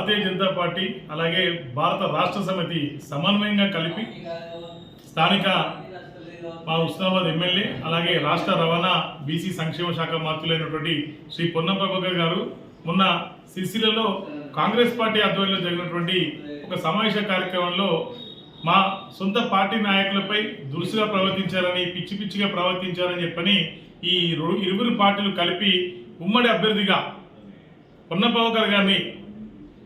Bharatiya Janata party అలాగే భారత రాష్ట్ర సమితి సమన్వయంగా కలిపి స్థానిక మా ఉస్నాబాద్ ఎమ్మెల్యే అలాగే రాష్ట్ర రవాణా బీసీ సంక్షేమ శాఖ మంత్రులైనటువంటి శ్రీ పొన్నం ప్రభాకర్ గారు మొన్న సిరిసిల్లలో కాంగ్రెస్ పార్టీ ఆధ్వర్యంలో జరిగినటువంటి ఒక సమావేశ కార్యక్రమంలో మా సొంత పార్టీ నాయకులపై దురుసుగా ప్రవర్తించారని పిచ్చి పిచ్చిగా ప్రవర్తించారని చెప్పని ఈ ఇరువురు పార్టీలు కలిపి ఉమ్మడి అభ్యర్థిగా పొన్నపావకర్ గారిని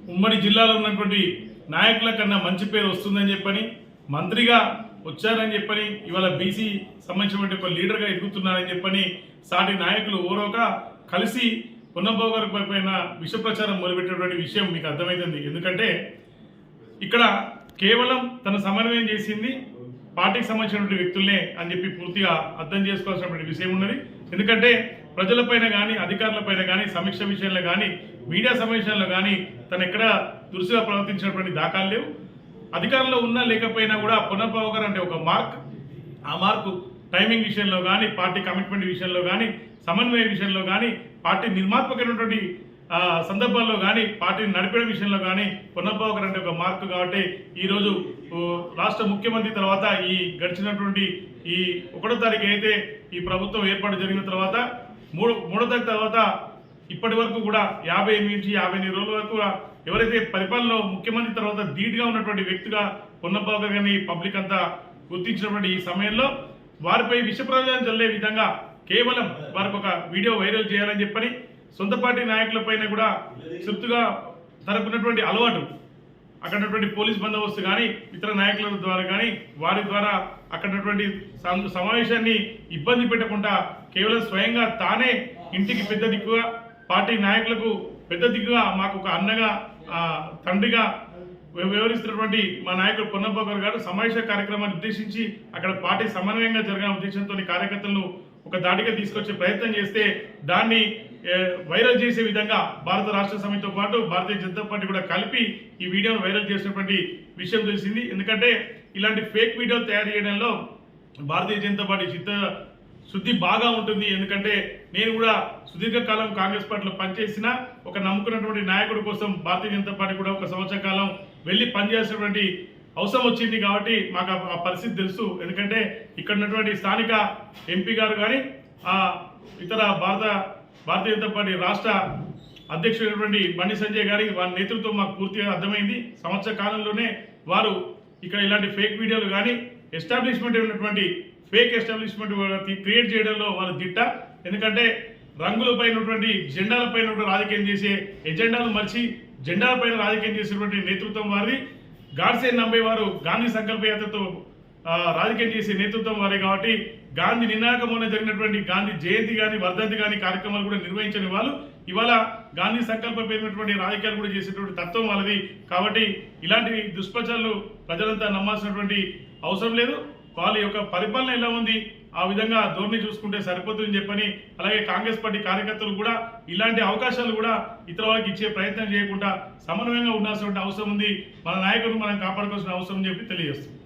ఉమ్మడి జిల్లాలో ఉన్నటువంటి నాయకుల కన్నా మంచి పేరు వస్తుందని చెప్పని మంత్రిగా వచ్చారని చెప్పని ఇవాళ బీసీ సంబంధించినటువంటి ఒక లీడర్గా ఎదుగుతున్నారని చెప్పని సాటి నాయకులు ఓరోక కలిసి పొన్నబాబు పైన విష ప్రచారం మొదలుపెట్టినటువంటి విషయం మీకు అర్థమవుతుంది ఎందుకంటే ఇక్కడ కేవలం తన సమన్వయం చేసింది పార్టీకి సంబంధించినటువంటి వ్యక్తులనే అని చెప్పి పూర్తిగా అర్థం చేసుకోవాల్సినటువంటి విషయం ఉన్నది. ఎందుకంటే ప్రజలపైన కానీ అధికారులపైన కానీ సమీక్ష విషయంలో కానీ మీడియా సమావేశాల్లో కానీ తను ఎక్కడ దురుసుగా ప్రవర్తించినటువంటి దాఖలు లేవు. అధికారంలో ఉన్నా లేకపోయినా కూడా పునర్భావకర్ అంటే ఒక మార్క్. ఆ మార్కు టైమింగ్ విషయంలో కానీ పార్టీ కమిట్మెంట్ విషయంలో కానీ సమన్వయ విషయంలో కానీ పార్టీ నిర్మాత్మకమైనటువంటి సందర్భాల్లో కానీ పార్టీని నడిపే విషయంలో కానీ పునర్భావకర్ అంటే ఒక మార్కు కాబట్టి ఈరోజు రాష్ట్ర ముఖ్యమంత్రి తర్వాత ఈ గడిచినటువంటి ఈ ఒకటో తారీఖు అయితే ఈ ప్రభుత్వం ఏర్పాటు జరిగిన తర్వాత మూడు మూడో తారీఖు తర్వాత ఇప్పటి వరకు కూడా యాభై ఎనిమిది నుంచి యాభై ఎనిమిది రోజుల వరకు ఎవరైతే పరిపాలనలో ముఖ్యమంత్రి తర్వాత ధీటుగా ఉన్నటువంటి వ్యక్తిగా పొన్నబాబు గారిని పబ్లిక్ అంతా గుర్తించినటువంటి ఈ సమయంలో వారిపై విష ప్రయోజనం చల్లే విధంగా కేవలం వారికి ఒక వీడియో వైరల్ చేయాలని చెప్పని సొంత పార్టీ నాయకులపైన కూడా సుప్తుగా తరపునటువంటి అలవాటు అక్కడ పోలీస్ బందోబస్తు కానీ ఇతర నాయకుల ద్వారా కానీ వారి ద్వారా అక్కడ సమావేశాన్ని ఇబ్బంది పెట్టకుండా కేవలం స్వయంగా తానే ఇంటికి పెద్ద దిక్కుగా పార్టీ నాయకులకు పెద్ద దిగుగా మాకు ఒక అన్నగా తండ్రిగా వ్య- వ్యవహరిస్తున్నటువంటి మా నాయకుడు పొన్నబాబు గారు సమావేశ కార్యక్రమాన్ని ఉద్దేశించి అక్కడ పార్టీ సమన్వయంగా జరిగిన ఉద్దేశంతో కార్యకర్తలను ఒక దాటిగా తీసుకొచ్చే ప్రయత్నం చేస్తే దాన్ని వైరల్ చేసే విధంగా భారత రాష్ట్ర సమితితో పాటు భారతీయ జనతా పార్టీ కూడా కలిపి ఈ వీడియోను వైరల్ చేసినటువంటి విషయం తెలిసింది. ఎందుకంటే ఇలాంటి ఫేక్ వీడియో తయారు చేయడంలో భారతీయ జనతా పార్టీ చిత్త శుద్ధి బాగా ఉంటుంది. ఎందుకంటే నేను కూడా సుదీర్ఘకాలం కాంగ్రెస్ పార్టీలో పనిచేసిన ఒక నమ్ముకున్నటువంటి నాయకుడి కోసం భారతీయ జనతా పార్టీ కూడా ఒక సంవత్సర కాలం వెళ్ళి పనిచేసినటువంటి అవసరం వచ్చింది కాబట్టి మాకు ఆ- ఆ పరిస్థితి తెలుసు. ఎందుకంటే ఇక్కడ ఉన్నటువంటి స్థానిక ఎంపీ గారు కానీ ఆ ఇతర భారత భారతీయ జనతా పార్టీ రాష్ట్ర అధ్యక్షుడైనటువంటి బండి సంజయ్ గారి వారి నేతృత్వం మాకు పూర్తిగా అర్థమైంది. సంవత్సర కాలంలోనే వారు ఇక్కడ ఇలాంటి ఫేక్ వీడియోలు కానీ ఎస్టాబ్లిష్మెంట్ ఉన్నటువంటి ఫేక్ ఎస్టాబ్లిష్మెంట్ క్రియేట్ చేయడంలో వాళ్ళ దిట్ట. ఎందుకంటే రంగులపై ఉన్నటువంటి జెండాలపై రాజకీయం చేసే ఎజెండాలు మర్చి జెండాలపైన రాజకీయం చేసినటువంటి నేతృత్వం వారిది. గాడ్సే నమ్మేవారు గాంధీ సంకల్ప యాత్రతో రాజకీయం చేసే నేతృత్వం వారే కాబట్టి గాంధీ నినాకమున జరిగినటువంటి గాంధీ జయంతి కానీ వర్ధంతి కానీ కార్యక్రమాలు కూడా నిర్వహించని వాళ్ళు. ఇవాళ గాంధీ సంకల్ప పేరినటువంటి రాజకీయాలు కూడా చేసేటువంటి తత్వం వాళ్ళది. కాబట్టి ఇలాంటి దుష్ప్రచారాలు ప్రజలంతా నమ్మాల్సినటువంటి అవసరం లేదు. వాళ్ళ యొక్క పరిపాలన ఎలా ఉంది? ఆ విధంగా ధోరణి చూసుకుంటే సరిపోతుందని చెప్పని అలాగే కాంగ్రెస్ పార్టీ కార్యకర్తలు కూడా ఇలాంటి అవకాశాలు కూడా ఇతర వాళ్ళకి ఇచ్చే ప్రయత్నం చేయకుండా సమన్వయంగా ఉండాల్సిన అవసరం ఉంది. మన నాయకులను మనం కాపాడుకోవాల్సిన అవసరం చెప్పి తెలియజేస్తుంది